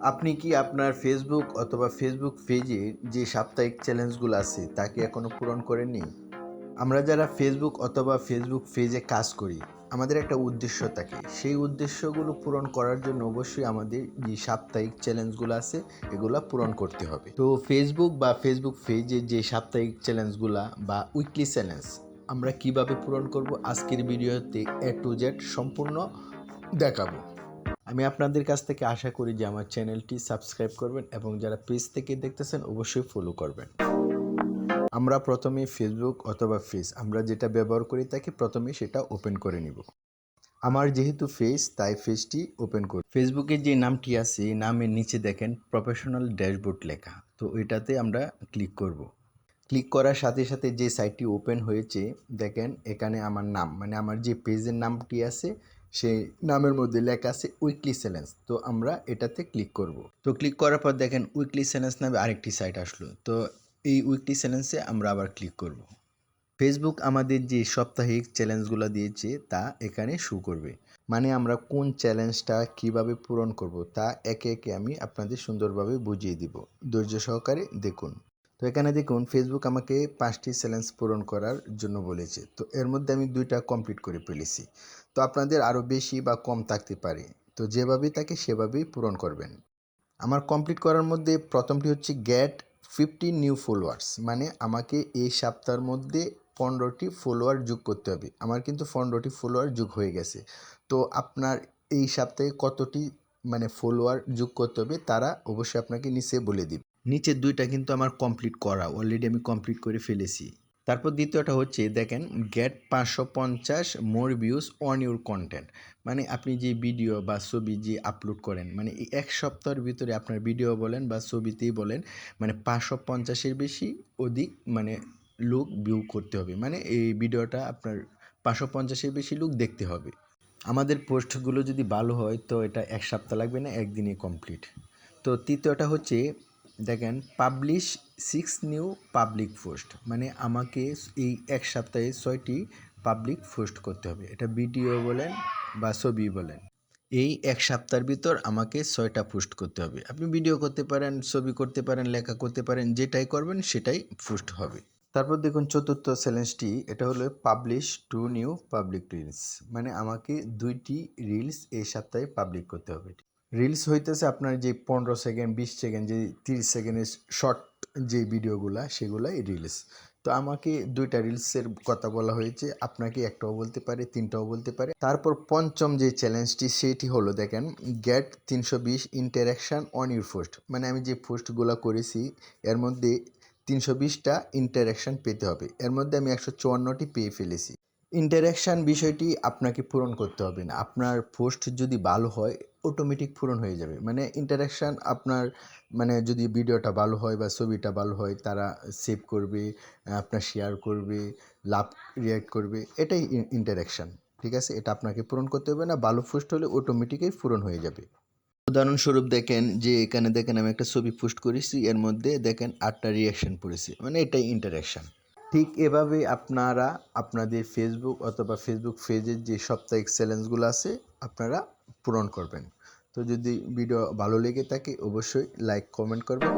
আপনি কি আপনার ফেসবুক অথবা ফেসবুক পেজে যে সাপ্তাহিক চ্যালেঞ্জগুলো আছে তা কি এখনও পূরণ করেননি? আমরা যারা ফেসবুক অথবা ফেসবুক পেজে কাজ করি, আমাদের একটা উদ্দেশ্য থাকে। সেই উদ্দেশ্যগুলো পূরণ করার জন্য অবশ্যই আমাদের যে সাপ্তাহিক চ্যালেঞ্জগুলো আছে, এগুলো পূরণ করতে হবে। তো ফেসবুক বা ফেসবুক পেজে যে সাপ্তাহিক চ্যালেঞ্জগুলো বা উইকলি চ্যালেঞ্জ আমরা কীভাবে পূরণ করব? আজকের ভিডিওতে এ টু জেড সম্পূর্ণ দেখাবো। আমি আপনাদের কাছ থেকে আশা করি যে আমার চ্যানেলটি সাবস্ক্রাইব করবেন এবং যারা পেজ থেকে দেখতেছেন অবশ্যই ফলো করবেন। আমরা প্রথমে ফেসবুক অথবা ফেস আমরা যেটা ব্যবহার করি তাকে প্রথমে সেটা ওপেন করে নিব। আমার যেহেতু ফেস তাই ফেসটি ওপেন করি। ফেসবুকে যে নামটি আছে নামের নিচে দেখেন প্রফেশনাল ড্যাশবোর্ড লেখা, তো এটাতে আমরা ক্লিক করব। ক্লিক করার সাথে সাথে যে সাইটটি ওপেন হয়েছে, দেখেন এখানে আমার নাম মানে আমার যে পেজের নামটি আছে সেই নামের মধ্যে লেখা আছে উইকলি চ্যালেঞ্জ তো আমরা এটাতে ক্লিক করব। তো ক্লিক করার পর দেখেন উইকলি চ্যালেঞ্জ নামে আরেকটি সাইট আসলো, তো এই উইকলি চ্যালেঞ্জে আমরা আবার ক্লিক করব। ফেসবুক আমাদের যে সাপ্তাহিক চ্যালেঞ্জগুলো দিয়েছে, তা এখানে শু করবে। মানে আমরা কোন চ্যালেঞ্জটা কীভাবে পূরণ করব, তা একে একে আমি আপনাদের সুন্দরভাবে বুঝিয়ে দিব। ধৈর্য সহকারে দেখুন। তো এখানে দেখুন ফেসবুক আমাকে পাঁচটি চ্যালেঞ্জ পূরণ করার জন্য বলেছে। তো এর মধ্যে আমি দুইটা কমপ্লিট করে ফেলেছি। তো আপনাদের আরও বেশি বা কম থাকতে পারে। তো যেভাবেই তাকে সেভাবেই পূরণ করবেন। আমার কমপ্লিট করার মধ্যে প্রথমটি হচ্ছে গ্যাট ফিফটি নিউ ফলোয়ার্স মানে আমাকে এই সপ্তাহের মধ্যে পনেরোটি ফলোয়ার যোগ করতে হবে। আমার কিন্তু পনেরোটি ফলোয়ার যোগ হয়ে গেছে। তো আপনার এই সপ্তাহে কতটি মানে ফলোয়ার যোগ করতে হবে, তারা অবশ্যই আপনাকে নিচে বলে দিবে। নিচের দুইটা কিন্তু আমার কমপ্লিট করা অলরেডি আমি কমপ্লিট করে ফেলেছি। তারপর দ্বিতীয়টা হচ্ছে, দেখেন গেট পাঁচশো পঞ্চাশ more views on your content মানে আপনি যে ভিডিও বা ছবি যে আপলোড করেন মানে এক সপ্তাহের ভিতরে আপনার ভিডিও বলেন বা ছবিতেই বলেন মানে পাঁচশো পঞ্চাশের বেশি অধিক মানে লোক ভিউ করতে হবে। মানে এই ভিডিওটা আপনার পাঁচশো পঞ্চাশের বেশি লোক দেখতে হবে। আমাদের পোস্টগুলো যদি ভালো হয়, তো এটা এক সপ্তাহ লাগবে না, একদিনে কমপ্লিট তো তৃতীয়টা হচ্ছে দেখেন publish six new public post মানে আমাকে এই এক সপ্তাহে ছয়টি পাবলিক পোস্ট করতে হবে। এটা ভিডিও বলেন বা ছবি বলেন। এই এক সপ্তাহের ভিতর আমাকে ছয়টা পোস্ট করতে হবে। আপনি ভিডিও করতে পারেন, ছবি করতে পারেন, লেখা করতে পারেন, যেটাই করবেন সেটাই পোস্ট হবে। তারপর দেখুন, চতুর্থ চ্যালেঞ্জটি এটা হলো publish two new public reels মানে আমাকে দুইটি রিলস এই সপ্তাহে পাবলিক করতে হবে। রিলস হইতেছে আপনার যে পনেরো সেকেন্ড, বিশ সেকেন্ড, যে তিরিশ সেকেন্ডের শর্ট যে ভিডিওগুলা, সেগুলাই রিলস। তো আমাকে দুইটা রিলসের কথা বলা হয়েছে। আপনাকে একটাও বলতে পারে, তিনটাও বলতে পারে। তারপর পঞ্চম যে চ্যালেঞ্জটি সেটি হলো দেখেন গেট তিনশো বিশ ইন্টারাকশান অন ইউর পোস্ট মানে আমি যে পোস্টগুলো করেছি, এর মধ্যে তিনশো বিশটা ইন্টারাকশান পেতে হবে। এর মধ্যে আমি একশো চুয়ান্নটি পেয়ে ফেলেছি। ইন্টারাকশান বিষয়টি আপনাকে পূরণ করতে হবে না। আপনার পোস্ট যদি ভালো হয় অটোমেটিক পূরণ হয়ে যাবে। মানে ইন্টারাকশান আপনার মানে যদি ভিডিওটা ভালো হয় বা ছবিটা ভালো হয়, তারা সেভ করবে, আপনার শেয়ার করবে, লাভ রিয়াক্ট করবে, এটাই ইন্টারাকশান ঠিক আছে? এটা আপনাকে পূরণ করতে হবে না, ভালো পোস্ট হলে অটোমেটিকই পূরণ হয়ে যাবে। উদাহরণস্বরূপ দেখেন যে এখানে দেখেন আমি একটা ছবি পোস্ট করেছি, এর মধ্যে দেখেন আটটা রিয়াকশান পড়েছে মানে এটাই ইন্টারাকশান ঠিক এভাবে আপনারা আপনাদের ফেসবুক অথবা ফেসবুক পেজের যে সাপ্তাহিক চ্যালেঞ্জগুলো আছে, আপনারা পূরণ করবেন। তো যদি ভিডিও ভালো লেগে থাকে অবশ্যই লাইক কমেন্ট করবেন।